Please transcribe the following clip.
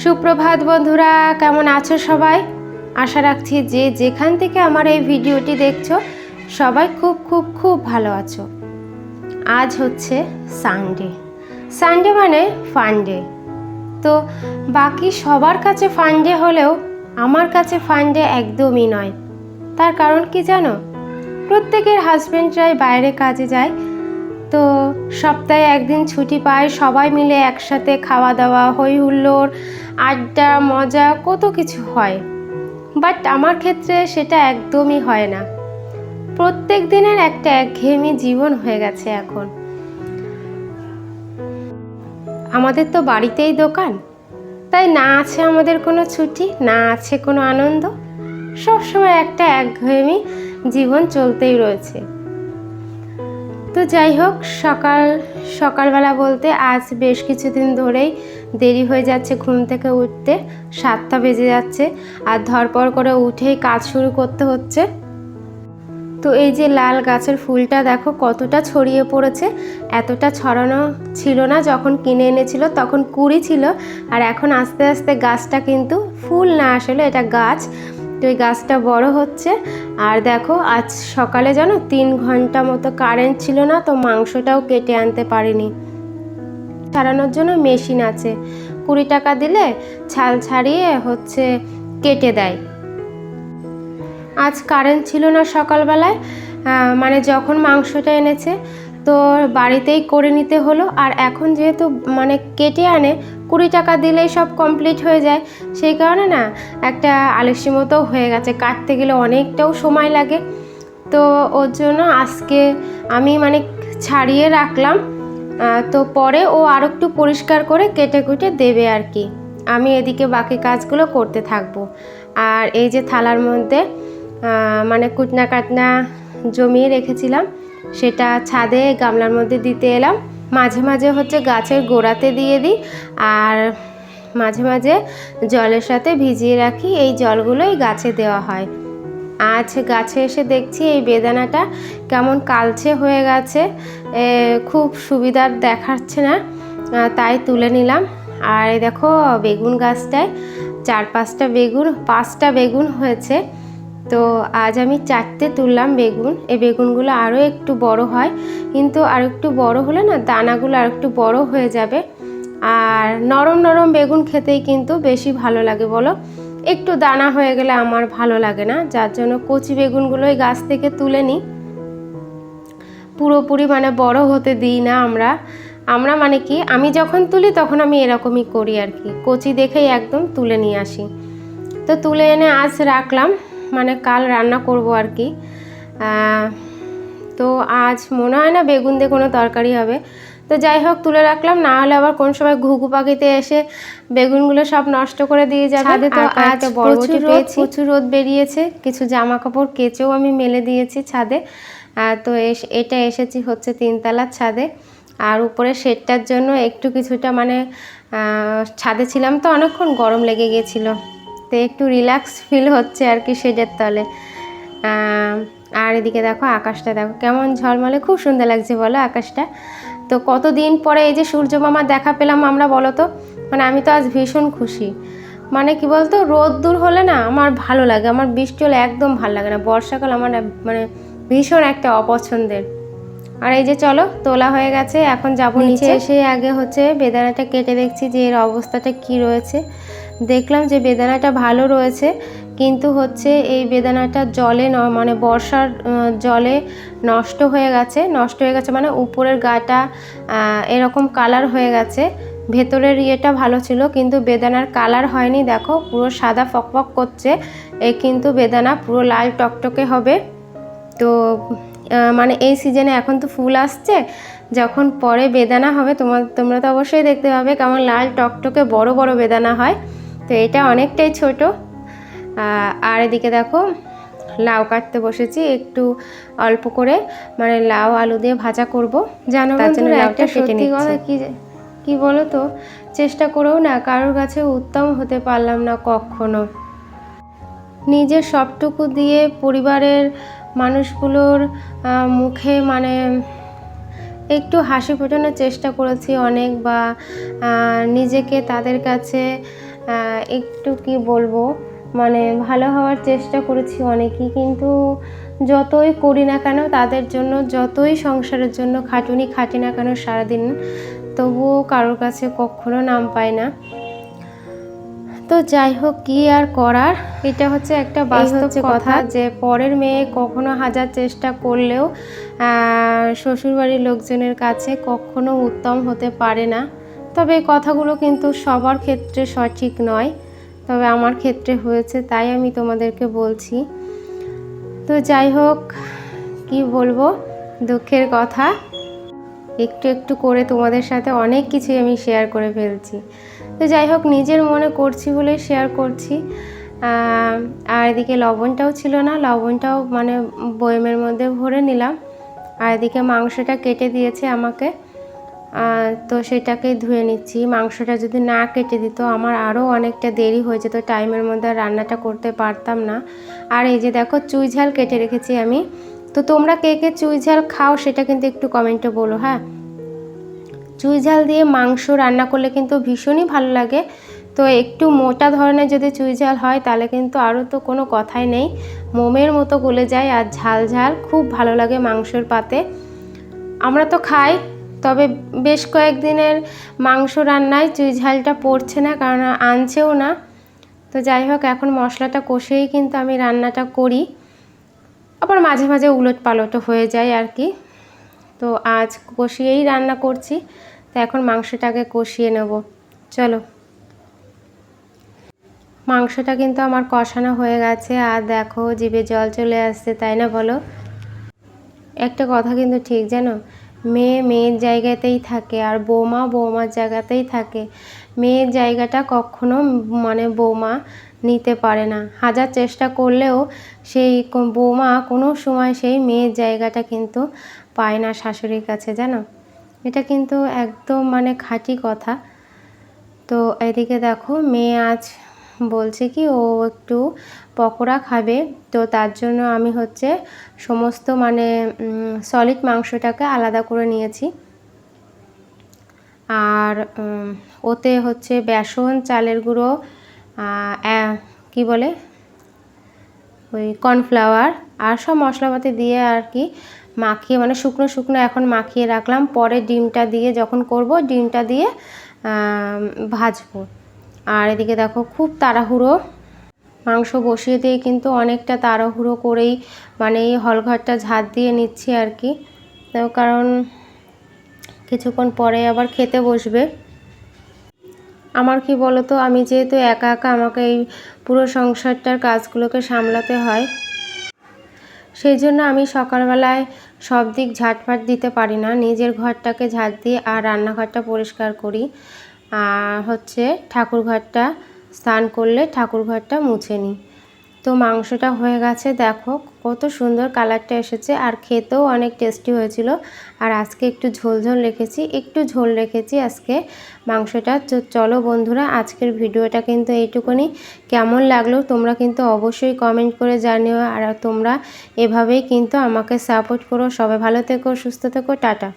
সুপ্রভাত বন্ধুরা, কেমন আছো সবাই? আশা রাখছি যে যেখান থেকে আমার এই ভিডিওটি দেখছ, সবাই খুব খুব খুব ভালো আছো। আজ হচ্ছে সানডে সানডে মানে ফান্ডে তো বাকি সবার কাছে ফান্ডে হলেও আমার কাছে ফান্ডে একদমই নয়। তার কারণ কি জানো? প্রত্যেকের হাজব্যান্ডরাই বাইরে কাজে যায়। তো সপ্তাহে একদিন ছুটি পায়, সবাই মিলে একসাথে খাওয়া দাওয়া হই হুল্লোড় আড্ডা, মজা, কত কিছু হয়। বাট আমার ক্ষেত্রে সেটা একদমই হয় না। প্রত্যেক দিনের একটা একঘেয়েমি জীবন হয়ে গেছে এখন। আমাদের তো বাড়িতেই দোকান। তাই না আছে আমাদের কোনো ছুটি, না আছে কোনো আনন্দ? সবসময় একটা একঘেয়েমি জীবন চলতেই রয়েছে। তো যাই হোক, সকাল, সকালবেলা বলতে আজ বেশ কিছুদিন ধরেই দেরি হয়ে যাচ্ছে ঘুম থেকে উঠতে। সাতটা বেজে যাচ্ছে আর ধরপর করে উঠেই কাজ শুরু করতে হচ্ছে। তো এই যে লাল গাছের ফুলটা দেখো কতটা ছড়িয়ে পড়েছে, এতটা ছড়ানো ছিল না, যখন কিনে এনেছিল তখন কুড়ি ছিল, আর এখন আস্তে আস্তে গাছটা কিন্তু ফুল না আসলে এটা গাছ। তো এই গাছটা বড় হচ্ছে। আর দেখো, আজ সকালে জানো, তিন ঘণ্টা মতো কারেন্ট ছিল না, তো মাংসটাও কেটে আনতে পারিনি। ছাড়ানোর জন্য মেশিন আছে। কুড়ি টাকা দিলে ছাল ছাড়িয়ে হচ্ছে কেটে দেয়। আজ কারেন্ট ছিল না সকালবেলায় মানে যখন মাংসটা এনেছে তো বাড়িতেই করে নিতে হলো। আর এখন যেহেতু মানে কেটে আনে, কুড়ি টাকা দিলেই সব কমপ্লিট হয়ে যায়। সেই কারণে না, একটা আলসি মতো হয়ে গেছে। কাটতে গেলে অনেকটাও সময় লাগে। তো ওর জন্য আজকে আমি মানে ছাড়িয়ে রাখলাম। তো পরে ও আরও একটু পরিষ্কার করে কেটে কুটে দেবে আর কি। আমি এদিকে বাকি কাজগুলো করতে থাকব। আর এই যে থালার মধ্যে মানে কুটনা কাটনা জমিয়ে রেখেছিলাম। সেটা ছাদে গামলার মধ্যে দিতে এলাম। মাঝে মাঝে হচ্ছে গাছের গোড়াতে দিয়ে দিই আর মাঝে মাঝে জলের সাথে ভিজিয়ে রাখি। এই জলগুলোই গাছে দেওয়া হয়। আজ গাছে এসে দেখছি এই বেদানাটা কেমন কালচে হয়ে গেছে। খুব সুবিধার দেখাচ্ছে না। তাই তুলে নিলাম। আর দেখো, বেগুন গাছটায় চার পাঁচটা বেগুন পাঁচটা বেগুন হয়েছে। তো আজ আমি চারটে তুললাম বেগুন। এই বেগুনগুলো আরও একটু বড় হয়, কিন্তু আর একটু বড় হলে না দানাগুলো আর একটু বড় হয়ে যাবে। আর নরম নরম বেগুন খেতেই কিন্তু বেশি ভালো লাগে বলো। একটু দানা হয়ে গেলে আমার ভালো লাগে না, যার জন্য কচি বেগুনগুলো বেগুনগুলোই গাছ থেকে তুলে নিই। পুরোপুরি মানে বড় হতে দিই না আমরা। আমরা মানে কি, আমি যখন তুলি তখন আমি এরকমই করি আর কি। কচি দেখেই একদম তুলে নিয়ে আসি। তো তুলে এনে আজ রাখলাম। মানে কাল রান্না করব আর কি। তো আজ মনে হয় না বেগুন দিয়ে কোনো তরকারি হবে। তো যাই হোক তুলে রাখলাম। না হলে আবার কোন সময় ঘুঘু পাখিতে এসে বেগুনগুলো সব নষ্ট করে দিয়ে যাবে। তো আজ প্রচুর রোদ পেয়েছি। প্রচুর রোদ বেরিয়েছে। কিছু জামা কাপড় কেচেও আমি মেলে দিয়েছি ছাদে। তো এস- এটা এসেছি হচ্ছে তিনতলার ছাদে। আর উপরে শেডটার জন্য একটু কিছুটা মানে ছাদে ছিলাম তো অনেকক্ষণ গরম লেগে গিয়েছিল। তো একটু রিল্যাক্স ফিল হচ্ছে আর কি শেডের তলে। আর এদিকে দেখো আকাশটা দেখো কেমন ঝলমলে খুব সুন্দর লাগছে বলো আকাশটা। তো কতদিন পরে এই যে সূর্য মামার দেখা পেলাম আমরা বলো তো? মানে আমি তো আজ ভীষণ খুশি। মানে কি বলতো রোদ দূর হলে না আমার ভালো লাগে আমার বৃষ্টি হলে একদম ভালো লাগে না। বর্ষাকাল আমার মানে ভীষণ একটা অপছন্দের। আর এই যে চলো তোলা হয়ে গেছে এখন যাব নিচে এসে আগে হচ্ছে বেদানাটা কেটে দেখছি যে এর অবস্থাটা কি রয়েছে। দেখলাম যে বেদানাটা ভালো রয়েছে, কিন্তু হচ্ছে এই বেদানাটা জলে ন মানে বর্ষার জলে নষ্ট হয়ে গেছে, নষ্ট হয়ে গেছে মানে উপরের গাটা এরকম কালার হয়ে গেছে। ভেতরের ইয়েটা ভালো ছিল, কিন্তু বেদানার কালার হয়নি, দেখো পুরো সাদা ফকফক করছে, এ কিন্তু বেদানা পুরো লাল টকটকে হবে। তো মানে এই সিজনে এখন তো ফুল আসছে, যখন পরে বেদানা হবে তোমার তোমরা তো অবশ্যই দেখতে পাবে কেমন লাল টকটকে বড় বড় বেদানা হয়। তো এটা অনেকটাই ছোট। আহ, আর এদিকে দেখো লাউ কাটতে বসেছি একটু অল্প করে মানে লাউ আলু দিয়ে ভাজা করব। জানো তার জন্য লাউটা একটা কেটে নিচ্ছি। কি কি বলো তো চেষ্টা করেও না কারোর কাছে উত্তম হতে পারলাম না কখনো। নিজের সবটুকু দিয়ে পরিবারের মানুষগুলোর মুখে মানে একটু হাসি ফোটানোর চেষ্টা করেছি অনেক বা আহ, নিজেকে তাদের কাছে একটু কি বলব? মানে ভালো হওয়ার চেষ্টা করেছি অনেকই কিন্তু যতই করি না কেন তাদের জন্য যতই সংসারের জন্য খাটুনি খাটি না কেন সারাদিন তবুও কারোর কাছে কখনো নাম পায় না। তো যাই হোক কি আর করার? এটা হচ্ছে একটা বাস্তব কথা যে পরের মেয়ে কখনো হাজার চেষ্টা করলেও শ্বশুরবাড়ির লোকজনের কাছে কখনো উত্তম হতে পারে না। তবে এই কথাগুলো কিন্তু সবার ক্ষেত্রে সঠিক নয়। তবে আমার ক্ষেত্রে হয়েছে তাই আমি তোমাদেরকে বলছি। তো যাই হোক, কি বলব? দুঃখের কথা। একটু একটু করে তোমাদের সাথে অনেক কিছুই আমি শেয়ার করে ফেলছি। তো যাই হোক, নিজের মনে করছি বলে শেয়ার করছি। আর এদিকে লবণটাও ছিল না, লবণটাও মানে বয়মের মধ্যে ভরে নিলাম। আর এদিকে মাংসটা কেটে দিয়েছে আমাকে। তো সেটাকে ধুয়ে নিচ্ছি। মাংসটা যদি না কেটে দিত, আমার আরও অনেকটা দেরি হয়ে যেত, টাইমের মধ্যে রান্নাটা করতে পারতাম না। আর এই যে দেখো, চুই ঝাল কেটে রেখেছি আমি। তো তোমরা কে কে চুই ঝাল খাও সেটা কিন্তু একটু কমেন্টে বলো হ্যাঁ? চুই ঝাল দিয়ে মাংস রান্না করলে কিন্তু ভীষণই ভালো লাগে। তো একটু মোটা ধরনের যদি চুই ঝাল হয়, তাহলে কিন্তু আরও তো কোনো কথাই নেই। মোমের মতো গলে যায় আর ঝাল ঝাল, খুব ভালো লাগে মাংসের পাতে। আমরা তো খাই তবে বেশ কয়েকদিনের মাংস রান্নায় চুই ঝালটা পড়ছে না, কারণ আনছেও না। তো যাই হোক, এখন মশলাটা কষেই কিন্তু আমি রান্নাটা করি। আবার মাঝে মাঝে উলট পালটও হয়ে যায় আর কি। তো আজ কষিয়েই রান্না করছি, তো এখন মাংসটাকে কষিয়ে নেব। চলো। মাংসটা কিন্তু আমার কষানো হয়ে গেছে, আর দেখো, জিভে জল চলে আসছে, তাই না বলো? একটা কথা কিন্তু ঠিক, জানো? মেয়ে মেয়ের জায়গাতেই থাকে আর বৌমা বৌমার জায়গাতেই থাকে। মেয়ের জায়গাটা কখনো মানে বৌমা নিতে পারে না। হাজার চেষ্টা করলেও সেই বৌমা কোনো সময় সেই মেয়ের জায়গাটা কিন্তু পায় না শাশুড়ির কাছে, জানো? এটা কিন্তু একদম মানে খাঁটি কথা। তো এদিকে দেখো মেয়ে আজ বলছে কি, ও একটু পকোড়া খাবে, তো তার জন্য আমি হচ্ছে সমস্ত মানে সলিড মাংসটাকে আলাদা করে নিয়েছি। আর ওতে হচ্ছে বেসন, চালের গুঁড়ো কি বলে? ওই কর্নফ্লাওয়ার আর সব মশলাপাতি দিয়ে আর কি মাখিয়ে মানে শুকনো শুকনো এখন মাখিয়ে রাখলাম। পরে ডিমটা দিয়ে যখন করব, ডিমটা দিয়ে ভাজবো। আর এদিকে দেখো খুব তাড়াহুড়ো। মাংস বসিয়ে দিয়ে কিন্তু অনেকটা তাড়াহুড়ো করেই মানে এই হলঘরটা ঝাঁট দিয়ে নিচ্ছি আর কি। কারণ কিছুক্ষণ পরে আবার খেতে বসবে। আমার কি বলতো, আমি যেহেতু একা একা আমাকে এই পুরো সংসারটার কাজগুলোকে সামলাতে হয়, সেই জন্য আমি সকালবেলায় সব দিক ঝাঁটফাট দিতে পারি না। নিজের ঘরটাকে ঝাঁট দিয়ে আর রান্নাঘরটা পরিষ্কার করি। আর হচ্ছে ঠাকুর ঘরটা স্নান করলে ঠাকুর ঘরটা মুছে নিই তো মাংসটা হয়ে গেছে, দেখো কত সুন্দর কালারটা এসেছে আর খেতেও অনেক টেস্টি হয়েছিল। আর আজকে একটু ঝোল ঝোল রেখেছি, একটু ঝোল রেখেছি আজকে মাংসটা। চলো বন্ধুরা, আজকের ভিডিওটা কিন্তু এইটুকুনি। কেমন লাগল তোমরা কিন্তু অবশ্যই কমেন্ট করে জানিও। আর তোমরা এভাবেই কিন্তু আমাকে সাপোর্ট করো। সবাই ভালো থেকো, সুস্থ থেকো, টাটা।